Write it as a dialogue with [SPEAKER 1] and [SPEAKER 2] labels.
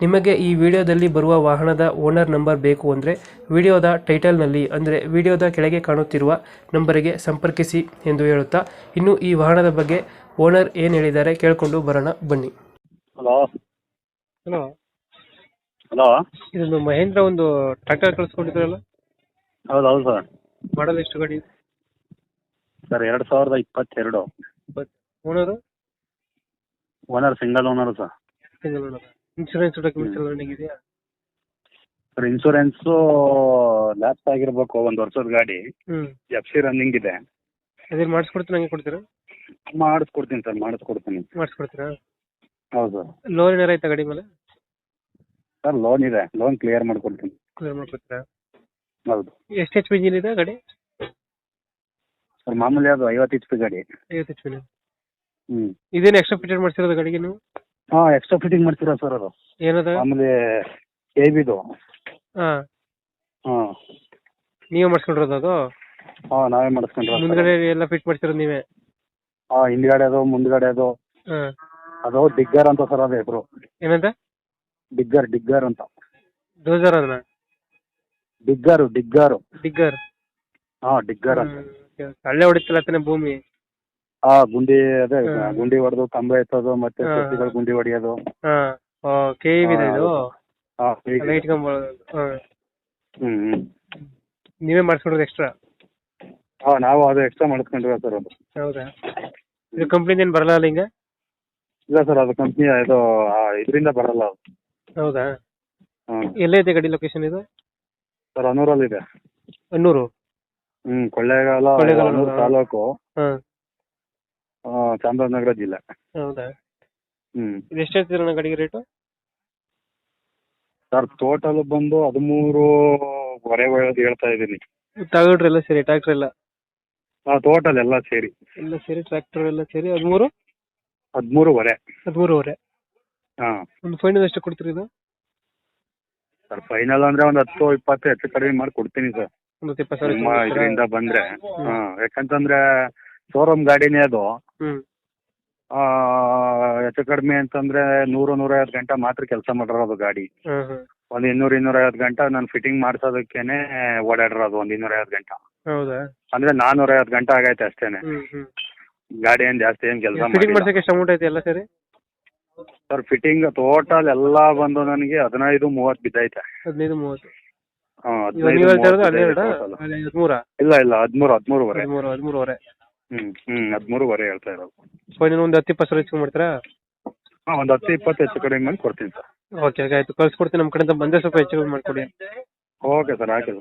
[SPEAKER 1] ನಿಮಗೆ ಈ ವಿಡಿಯೋದಲ್ಲಿ ಬರುವ ವಾಹನದ ಓನರ್ ನಂಬರ್ ಬೇಕು ಅಂದರೆ ವಿಡಿಯೋದ ಟೈಟಲ್ನಲ್ಲಿ ಅಂದರೆ ವಿಡಿಯೋದ ಕೆಳಗೆ ಕಾಣುತ್ತಿರುವ ನಂಬರಿಗೆ ಸಂಪರ್ಕಿಸಿ ಎಂದು ಹೇಳುತ್ತಾ ಇನ್ನು ಈ ವಾಹನದ ಬಗ್ಗೆ ಓನರ್ ಏನು ಹೇಳಿದ್ದಾರೆ ಕೇಳಿಕೊಂಡು ಬರೋಣ ಬನ್ನಿ.
[SPEAKER 2] ಹಲೋ.
[SPEAKER 1] ಹಲೋ.
[SPEAKER 2] ಹಲೋ.
[SPEAKER 1] ಇದೊಂದು ಮಹೇಂದ್ರ ಒಂದು ಟ್ರ್ಯಾಕ್ಟರ್ ಕಳಿಸ್ಕೊಂಡಿದ್ರಲ್ಲ?
[SPEAKER 2] ಹೌದು ಹೌದು ಸರ್.
[SPEAKER 1] ಮಾಡಲ್ ಎಷ್ಟು ಗಾಡಿ?
[SPEAKER 2] ಸರ್ ಎರಡು ಸಾವಿರದ ಇಪ್ಪತ್ತೆರಡು.
[SPEAKER 1] Owner?
[SPEAKER 2] Owner single owner sir.
[SPEAKER 1] Single owner? Insurance documents ಎಲ್ಲ ರನ್ನಿಂಗ್ ಇದೆಯಾ?
[SPEAKER 2] ಸರ್ ಇನ್ಶೂರೆನ್ಸ್ ಲ್ಯಾಪ್ಸ್ ಆಗಿರ್ಬೇಕು ಒಂದು ವರ್ಷದ ಗಾಡಿ. ಎಫ್ ಸಿ ರನ್ನಿಂಗ್ ಇದೆ.
[SPEAKER 1] ಅದೇನು ಮಾಡಿಸ್ಕೊಡ್ತೀನಿ ಹಂಗೆ ಕೊಡ್ತೀರಾ?
[SPEAKER 2] ಮಾಡಿಸ್ಕೊಡ್ತೀನಿ ಸರ್ ಮಾಡಿಸ್ಕೊಡ್ತೀನಿ.
[SPEAKER 1] ಮಾಡಿಸ್ಕೊಡ್ತೀರಾ?
[SPEAKER 2] ಹೌದು. ಸರ್
[SPEAKER 1] ಲೋನ್ ಏನಾರ ಆಯ್ತಾ ಗಾಡಿ ಮೇಲೆ?
[SPEAKER 2] ಸರ್ ಲೋನ್ ಇದೆ. ಲೋನ್ ಕ್ಲಿಯರ್ ಮಾಡ್ಕೊಡ್ತೀನಿ.
[SPEAKER 1] ಕ್ಲಿಯರ್ ಮಾಡ್ಕೊಡ್ತೀರಾ?
[SPEAKER 2] ಹೌದು.
[SPEAKER 1] ಎಷ್ಟು ಎಚ್ ಪಿ ಇಂಜಿನ್ ಇದೆ ಗಾಡಿ?
[SPEAKER 2] ಸರ್ ಮಾಮೂಲಿ ಅದು ಐವತ್ತು ಎಚ್ ಪಿ ಗಾಡಿ.
[SPEAKER 1] ಐವತ್ತು ಎಚ್ ಪಿ
[SPEAKER 2] ಹ್ಞೂ
[SPEAKER 1] ಇದೇನು ಎಕ್ಸ್ಟ್ರಾ ಫಿಟೆಡ್ ಮಾಡಿಸಿರೋದು ಗಾಡಿಗೆ ನೀವು?
[SPEAKER 2] ಹಾಂ ಎಕ್ಸ್ಟ್ರಾ ಫಿಟ್ಟಿಂಗ್ ಮಾಡ್ತೀರಾ ಸರ್ ಅದು?
[SPEAKER 1] ಏನದು?
[SPEAKER 2] ಆಮೇಲೆ ಬಿದು
[SPEAKER 1] ಹಾ.
[SPEAKER 2] ಹಾ.
[SPEAKER 1] ನೀವೇ ಮಾಡಿಸ್ಕೊಂಡಿರೋದು ಅದು?
[SPEAKER 2] ಹಾ ನಾವೇ ಮಾಡಿಸ್ಕೊಂಡ್ರೆ
[SPEAKER 1] ಮುಂದ್ಗಡೆ ಎಲ್ಲ ಫಿಟ್ ಮಾಡ್ಸಿರೋದು ನೀವೇ?
[SPEAKER 2] ಹಾ ಹಿಂದ್ಗಡೆ ಅದು ಮುಂದ್ಗಡೆ ಅದು.
[SPEAKER 1] ಹಾಂ.
[SPEAKER 2] ಅದು ಡಿಗ್ಗರ್ ಅಂತ ಸರ್ ಅದು ಹೆಸರು
[SPEAKER 1] ಏನಂತ?
[SPEAKER 2] ಡಿಗ್ಗರ್ ಡಿಗ್ಗರ್ ಅಂತ.
[SPEAKER 1] ಡೋಸರ್ ಅದನ್ನ
[SPEAKER 2] ಡಿಗ್ಗರು ಡಿಗ್ಗರು.
[SPEAKER 1] ಡಿಗ್ಗರ್.
[SPEAKER 2] ಹಾ ಡಿಗ್ಗರ್ ಅಂತ.
[SPEAKER 1] ಹಳ್ಳೆ ಹೊಡಿತಿಲ್ಲ ತಾನೆ ಭೂಮಿ.
[SPEAKER 2] ಹಾ ಗುಂಡಿ ಅದೇ. ಗುಂಡಿ ಹೊಡೆದು ಕಂಬ ಎತ್ತೋದು ಮತ್ತೆ
[SPEAKER 1] ಹಾ.
[SPEAKER 2] ಸಸಿಗಳು ಗುಂಡಿ ಹೊಡೆಯೋದು.
[SPEAKER 1] ಹಾಂ. ಕೆ ಇದೆ ಇದು?
[SPEAKER 2] ಹೀಗೆ.
[SPEAKER 1] ಹಾಂ
[SPEAKER 2] ಹ್ಮ್ ಹ್ಮ್.
[SPEAKER 1] ನೀವೇ ಮಾಡಿಸ್ಕೊಂಡಿರೋದು ಎಕ್ಸ್ಟ್ರಾ
[SPEAKER 2] ಹಾ ನಾವು ಅದು ಎಕ್ಸ್ಟ್ರಾ ಮಾಡಿಸ್ಕೊಂಡ್ವಿ ಸರ್ ಅದು.
[SPEAKER 1] ಹೌದಾ? ಇದು ಕಂಪ್ನಿದ ಏನು ಬರಲ್ಲ ಅಲ್ಲ ಹಿಂಗೆ?
[SPEAKER 2] ಇಲ್ಲ ಸರ್ ಅದು ಕಂಪ್ನಿ ಇದು ಇದರಿಂದ ಬರಲ್ಲ ಅದು.
[SPEAKER 1] ಹೌದಾ?
[SPEAKER 2] ಹ್ಮ್
[SPEAKER 1] ಎಲ್ಲೈತೆ ಗಾಡಿ ಲೊಕೇಶನ್ ಇದು?
[SPEAKER 2] ಸರ್ ಅನೂರಲ್ಲಿ ಇದೆ.
[SPEAKER 1] ಅಣ್ಣೂರು
[SPEAKER 2] ಹ್ಮ್ ಕೊಳ್ಳೇಗಾಲ
[SPEAKER 1] ಕೊಳ್ಳೇಗಾಲ,
[SPEAKER 2] ಅನೂರು. ತಾಲೂಕು.
[SPEAKER 1] ಹಾಂ.
[SPEAKER 2] ಆ, ಚಾಮರಾಜನಗರ ಜಿಲ್ಲೆ
[SPEAKER 1] ಹೌದಾ?
[SPEAKER 2] ಹ್ಮ್.
[SPEAKER 1] ಇದು ಎಷ್ಟು ಹೇಳ್ತೀರಣ್ಣ ಗಾಡಿಗೆ ರೇಟು
[SPEAKER 2] ಸರ್ ಟೋಟಲ್ ಬಂದು ಹದಿಮೂರು ವರೆ ಹೇಳ್ತಾ ಇದ್ದೀನಿ.
[SPEAKER 1] ತಗೊಂಡ್ರೆ ಎಲ್ಲ ಸರಿ ಟ್ರ್ಯಾಕ್ಟರ್ ಎಲ್ಲ?
[SPEAKER 2] ಟೋಟಲ್ ಎಲ್ಲ ಸೇರಿ.
[SPEAKER 1] ಎಲ್ಲ ಸೇರಿ ಟ್ರ್ಯಾಕ್ಟರ್ ಎಲ್ಲ ಸೇರಿ ಹದಿಮೂರು?
[SPEAKER 2] ಹದಿಮೂರುವರೆ
[SPEAKER 1] ಹದಿಮೂರುವರೆ
[SPEAKER 2] ಹಾ.
[SPEAKER 1] ಒಂದು ಫೈನಲ್ ಎಷ್ಟು ಕೊಡ್ತೀರಿ ಇದು?
[SPEAKER 2] ಸರ್ ಫೈನಲ್ ಅಂದ್ರೆ ಒಂದು ಹತ್ತು ಇಪ್ಪತ್ತು ಹೆಚ್ಚು ಕಡಿಮೆ ಮಾಡಿ ಕೊಡ್ತೀನಿ ಸರ್.
[SPEAKER 1] ಒಂದು ಇಪ್ಪತ್ತು ಸಾವಿರ
[SPEAKER 2] ನಿಮ್ಮ ಇದರಿಂದ ಬಂದ್ರೆ. ಹಾ ಯಾಕಂತಂದ್ರೆ ಶೋರೂಮ್ ಗಾಡಿನೇ ಅದು.
[SPEAKER 1] ಹ್ಮ್.
[SPEAKER 2] ಆ, ಹೆಚ್ಚು ಕಡಿಮೆ ಅಂತಂದ್ರೆ ನೂರು ನೂರೈವತ್ತು ಗಂಟೆ ಮಾತ್ರ ಕೆಲಸ ಮಾಡಿರೋದು ಗಾಡಿ.
[SPEAKER 1] ಹ್ಮ್ ಹ್ಮ್.
[SPEAKER 2] ಒಂದು ಇನ್ನೂರು ಇನ್ನೂರೈವತ್ತು ಗಂಟೆ ನಾನು ಫಿಟ್ಟಿಂಗ್ ಮಾಡ್ಸೋದಕ್ಕೇನೆ ಓಡಾಡಿರೋದು ಒಂದು ಇನ್ನೂರೈವತ್ತು ಗಂಟೆ.
[SPEAKER 1] ಹೌದಾ?
[SPEAKER 2] ಅಂದ್ರೆ ನಾನೂರೈವತ್ತು ಗಂಟೆ ಆಗೈತೆ ಅಷ್ಟೇನೆ.
[SPEAKER 1] ಹ್ಮ್ ಹ್ಮ್.
[SPEAKER 2] ಗಾಡಿ ಏನ್ ಜಾಸ್ತಿ ಏನ್ ಕೆಲಸ
[SPEAKER 1] ಫಿಟ್ಟಿಂಗ್
[SPEAKER 2] ಮಾಡಿಲ್ಲ.
[SPEAKER 1] ಮಾಡ್ಸಕ್ಕೆ ಎಷ್ಟು ಅಮೌಂಟ್ ಐತೆ ಎಲ್ಲ ಸೇರಿ?
[SPEAKER 2] ಸರ್ ಫಿಟ್ಟಿಂಗ್ ಟೋಟಲ್ ಎಲ್ಲಾ ಬಂದು ನನಗೆ ಹದಿನೈದು ಮೂವತ್ ಬಿದ್ದೈತೆ.
[SPEAKER 1] ಹದಿನೈದು ಮೂವತ್ತು.
[SPEAKER 2] ಹಾ,
[SPEAKER 1] ಇವಾಗ
[SPEAKER 2] ಹದಿನೈದು
[SPEAKER 1] ನೀವು ಹೇಳ್ತಾ ಇರೋದು
[SPEAKER 2] ಮೂವತ್ತು
[SPEAKER 1] ಹನ್ನೆರಡ?
[SPEAKER 2] ಬಿದ್ದೈತೆ total.
[SPEAKER 1] ಹದಿಮೂರ?
[SPEAKER 2] ಇಲ್ಲ ಇಲ್ಲ ಹದಿಮೂರು ಹದಿಮೂರುವರೆ.
[SPEAKER 1] ಹದಿಮೂರು ಹದಿಮೂರುವರೆ.
[SPEAKER 2] ಹ್ಮ್ ಹ್ಮ್ ಹದಿಮೂರುವರೆ ಹೇಳ್ತಾ ಇರೋದು.
[SPEAKER 1] ಫೈನಲ್ ಒಂದು ಹತ್ತು ಇಪ್ಪತ್ತು ಸಾವಿರ ಹೆಚ್ಚು ಮಾಡ್ತೀರಾ?
[SPEAKER 2] ಹಾ ಒಂದು ಹತ್ತು ಇಪ್ಪತ್ತು ಹೆಚ್ಚು ಕಡಿಮೆ ಮಾಡಿ ಕೊಡ್ತೀನಿ ಸರ್.
[SPEAKER 1] ಓಕೆ ಆಯ್ತು. ಕಳ್ಸ್ಕೊಡ್ತೀನಿ ನಮ್ಮ ಕಡೆಯಿಂದ ಬಂದರೆ ಸ್ವಲ್ಪ ಹೆಚ್ಚು ಕಮ್ಮಿ ಮಾಡ್ಕೊಡಿ.
[SPEAKER 2] ಓಕೆ ಸರ್ ಆಯ್ತು.